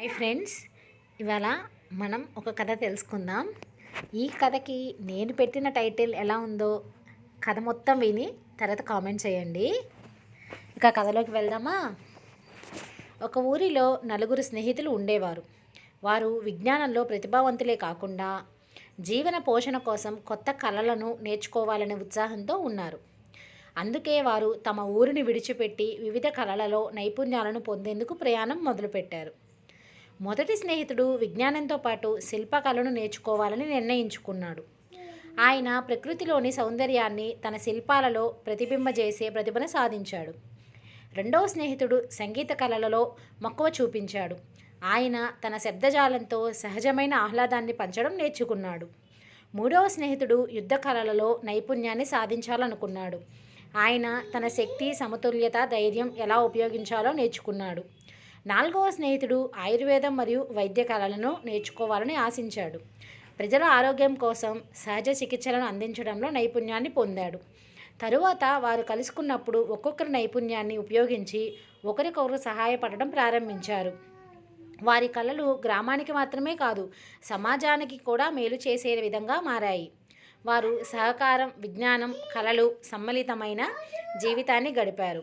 Hi friends. ఇవాళ మనం ఒక కథ తెలుసుకుందాం. ఈ కథకి నేను పెట్టిన టైటిల్ ఎలా ఉందో కథ మొత్తం విని తర్వాత కామెంట్ చేయండి. ఇక కథలోకి వెళ్దామా? ఒక ఊరిలో నలుగురు స్నేహితులు ఉండేవారు. వారు విజ్ఞానంలో ప్రతిభావంతులే కాకుండా జీవన పోషణ కోసం కొత్త కళలను నేర్చుకోవాలనే ఉత్సాహంతో ఉన్నారు. అందుకే వారు తమ ఊరిని విడిచిపెట్టి వివిధ కళలలో నైపుణ్యాలను పొందేందుకు ప్రయాణం మొదలుపెట్టారు. మొదటి స్నేహితుడు విజ్ఞానంతో పాటు శిల్పకళను నేర్చుకోవాలని నిర్ణయించుకున్నాడు. ఆయన ప్రకృతిలోని సౌందర్యాన్ని తన శిల్పాలలో ప్రతిబింబజేసే ప్రతిభను సాధించాడు. రెండవ స్నేహితుడు సంగీత కళలలో మక్కువ చూపించాడు. ఆయన తన శబ్దజాలంతో సహజమైన ఆహ్లాదాన్ని పంచడం నేర్చుకున్నాడు. మూడవ స్నేహితుడు యుద్ధ కళలలో నైపుణ్యాన్ని సాధించాలనుకున్నాడు. ఆయన తన శక్తి సమతుల్యత ధైర్యం ఎలా ఉపయోగించాలో నేర్చుకున్నాడు. నాలుగవ స్నేహితుడు ఆయుర్వేదం మరియు వైద్య కళలను నేర్చుకోవాలని ఆశించాడు. ప్రజల ఆరోగ్యం కోసం సహజ చికిత్సలను అందించడంలో నైపుణ్యాన్ని పొందాడు. తరువాత వారు కలుసుకున్నప్పుడు ఒక్కొక్కరి నైపుణ్యాన్ని ఉపయోగించి ఒకరికొకరు సహాయపడడం ప్రారంభించారు. వారి కళలు గ్రామానికి మాత్రమే కాదు సమాజానికి కూడా మేలు చేసే విధంగా మారాయి. వారు సహకారం విజ్ఞానం కళలు సమ్మలితమైన జీవితాన్ని గడిపారు.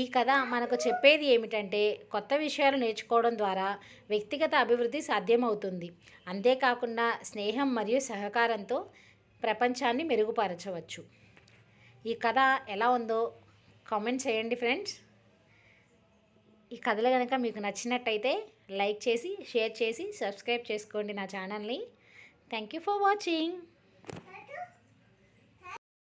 ఈ కథ మనకు చెప్పేది ఏమిటంటే కొత్త విషయాలు నేర్చుకోవడం ద్వారా వ్యక్తిగత అభివృద్ధి సాధ్యమవుతుంది. అంతేకాకుండా స్నేహం మరియు సహకారంతో ప్రపంచాన్ని మెరుగుపరచవచ్చు. ఈ కథ ఎలా ఉందో కామెంట్ చేయండి ఫ్రెండ్స్. ఈ కథలు కనుక మీకు నచ్చినట్టయితే లైక్ చేసి షేర్ చేసి సబ్స్క్రైబ్ చేసుకోండి నా ఛానల్ని. Thank you for watching.